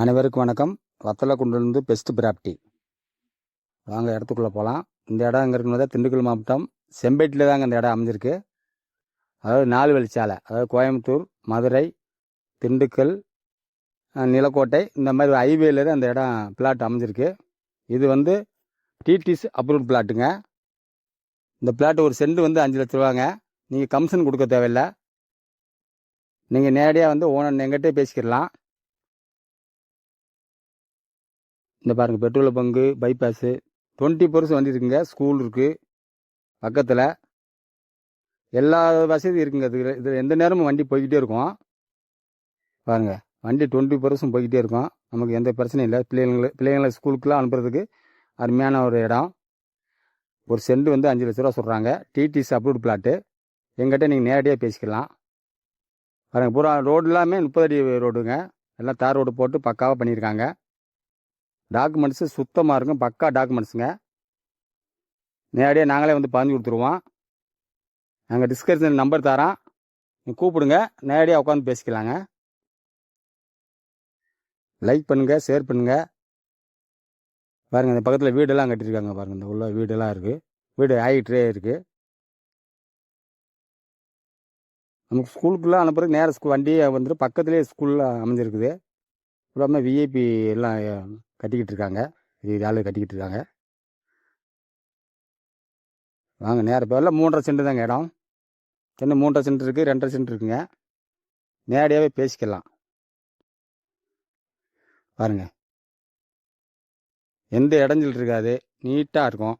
அனைவருக்கும் வணக்கம். வத்தலக்குண்டிலிருந்து பெஸ்ட் ப்ராப்டி வாங்க இடத்துக்குள்ளே போகலாம் இந்த இடம் எங்கே இருக்குன்னு திண்டுக்கல் மாவட்டம். செம்பேட்டில் தாங்க இந்த இடம் அமைஞ்சிருக்கு. அதாவது நாலு வழிச்சாலை அதாவது கோயம்புத்தூர் மதுரை திண்டுக்கல் நிலக்கோட்டை. இந்த மாதிரி ஹைவேல தான் இந்த இடம் பிளாட் அமைஞ்சிருக்கு. இது வந்து டிடிஸ் அப்ரூவ்ட் பிளாட்டுங்க இந்த பிளாட் ஒரு சென்ட் வந்து அஞ்சு லட்ச ரூபாங்க. நீங்கள் கமிஷன் கொடுக்க தேவையில்லை. நீங்கள் நேரடியாக வந்து ஓனர் எங்கிட்டே பேசிக்கிடலாம். இந்த பாருங்கள் petrol bunk bypass twenty percent வண்டி இருக்குங்க ஸ்கூல் இருக்குது பக்கத்தில். எல்லா வசதியும் இருக்குங்க இது இதில் எந்த நேரமும் வண்டி போய்கிட்டே இருக்கும். பாருங்க வண்டி டுவெண்ட்டி பர்சன்ட் போய்கிட்டே இருக்கும். நமக்கு எந்த பிரச்சனையும் இல்லை. பிள்ளைங்களை பிள்ளைங்களை ஸ்கூலுக்குலாம் அனுப்புறதுக்கு அருமையான ஒரு இடம். ஒரு சென்ட் வந்து அஞ்சு லட்ச ரூபா சொல்கிறாங்க டிடிஸ் அப்ரூவ்ட் பிளாட்டு எங்கிட்ட நீங்கள் நேரடியாக பேசிக்கலாம். பாருங்கள் பூரா ரோடு எல்லாமே முப்பது அடி ரோடுங்க எல்லாம் தார் ரோடு போட்டு பக்காவாக பண்ணியிருக்காங்க. டாக்குமெண்ட்ஸு சுத்தமாக இருக்கும். பக்கா டாக்குமெண்ட்ஸுங்க. நேரடியாக நாங்களே வந்து பதிஞ்சு கொடுத்துருவோம். நாங்கள் டிஸ்கிரிப்ஷன் நம்பர் தரோம் நீங்கள் கூப்பிடுங்க. நேரடியாக உட்காந்து பேசிக்கலாங்க. லைக் பண்ணுங்கள் ஷேர் பண்ணுங்கள் பாருங்க இந்த பக்கத்தில் வீடெல்லாம் கட்டியிருக்காங்க பாருங்கள் இந்த உள்ள வீடெல்லாம் இருக்குது வீடு ஆகிட்டே இருக்குது நமக்கு ஸ்கூலுக்குலாம் அனுப்புறதுக்கு நேர ஸ்கூல் வண்டியே வந்துட்டு பக்கத்துலேயே ஸ்கூலில் அமைஞ்சிருக்குது. இல்லாமல் விஐபி எல்லாம் கட்டிக்கிட்டு இருக்காங்க இது ஆளு கட்டிக்கிட்டு இருக்காங்க வாங்க நேர பேரில் மூன்றரை சென்ட் தாங்க இடம். சின்ன மூன்றரை சென்ட் இருக்குது ரெண்டரை சென்ட் இருக்குங்க. நேரடியாகவே பேசிக்கலாம். பாருங்க. எந்த இடைஞ்சல் இருக்காது நீட்டாக இருக்கும்.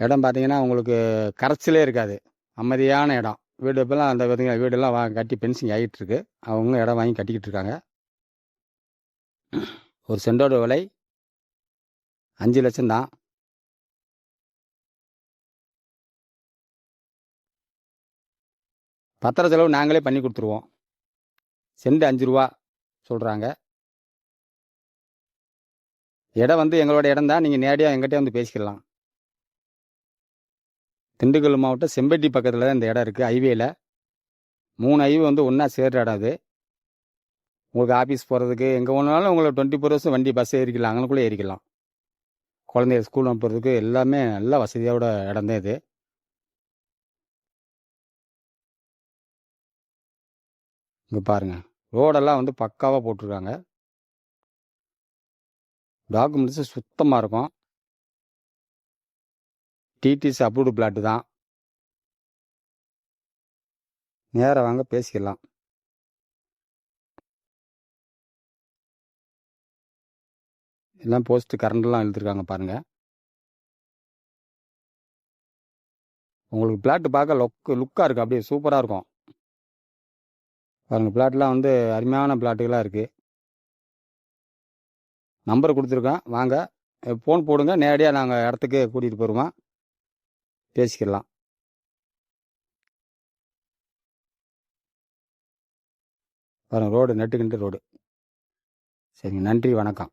இடம் பார்த்தீங்கன்னா உங்களுக்கு கரைச்சலே இருக்காது. அமைதியான இடம். வீடு இப்போலாம் அந்த பார்த்தீங்கன்னா வீடெல்லாம் வா கட்டி பென்சிங் ஆகிட்டு இருக்கு அவங்க இடம் வாங்கி கட்டிக்கிட்டு இருக்காங்க ஒரு செண்டோட விலை அஞ்சு லட்சம் தான். பத்திர செலவு நாங்களே பண்ணி கொடுத்துருவோம். செண்டு அஞ்சு ரூபா சொல்கிறாங்க இடம் வந்து எங்களோட இடம் தான் நீங்கள் நேரடியாக எங்கிட்டே வந்து பேசிக்கலாம். திண்டுக்கல் மாவட்டம் செம்பட்டி பக்கத்தில் தான் இந்த இடம் இருக்குது ஹைவேயில் மூணு ஹைவே வந்து ஒன்றா சேர்ற இடம் அது. உங்களுக்கு ஆஃபீஸ் போகிறதுக்கு எங்கே போனாலும் உங்களுக்கு டுவெண்ட்டி ஃபோர் ஹவர்ஸ் வண்டி பஸ் ஏறிக்கலாம் அங்கனக்குள்ளே ஏறிக்கலாம். குழந்தைய ஸ்கூல் அனுப்புறதுக்கு எல்லாமே நல்ல வசதியோட இடம் தான் இது. இங்கே பாருங்கள் ரோடெல்லாம் வந்து பக்காவாக போட்டிருக்காங்க. டாக்குமெண்ட்ஸு சுத்தமாக இருக்கும். டிடிசி அப்ரூவ்டு பிளாட்டு தான். நேராக வாங்க பேசிக்கலாம் எல்லாம் போஸ்ட் கரண்ட்லாம் எழுதிருக்காங்க பாருங்க. உங்களுக்கு பிளாட் பார்க்க லுக் லுக்காக இருக்குது அப்படியே சூப்பராக இருக்கும். பாருங்கள் பிளாட்லாம் வந்து அருமையான பிளாட்டுகளாக இருக்குது நம்பர் கொடுத்துருக்கேன். வாங்க. ஃபோன் போடுங்க. நேரடியாக நாங்கள் இடத்துக்கு கூட்டிகிட்டு போயிடுவோம் பேசிக்கலாம் பாருங்கள் ரோடு நெட்டுக்கின்ற ரோடு. சரிங்க நன்றி வணக்கம்.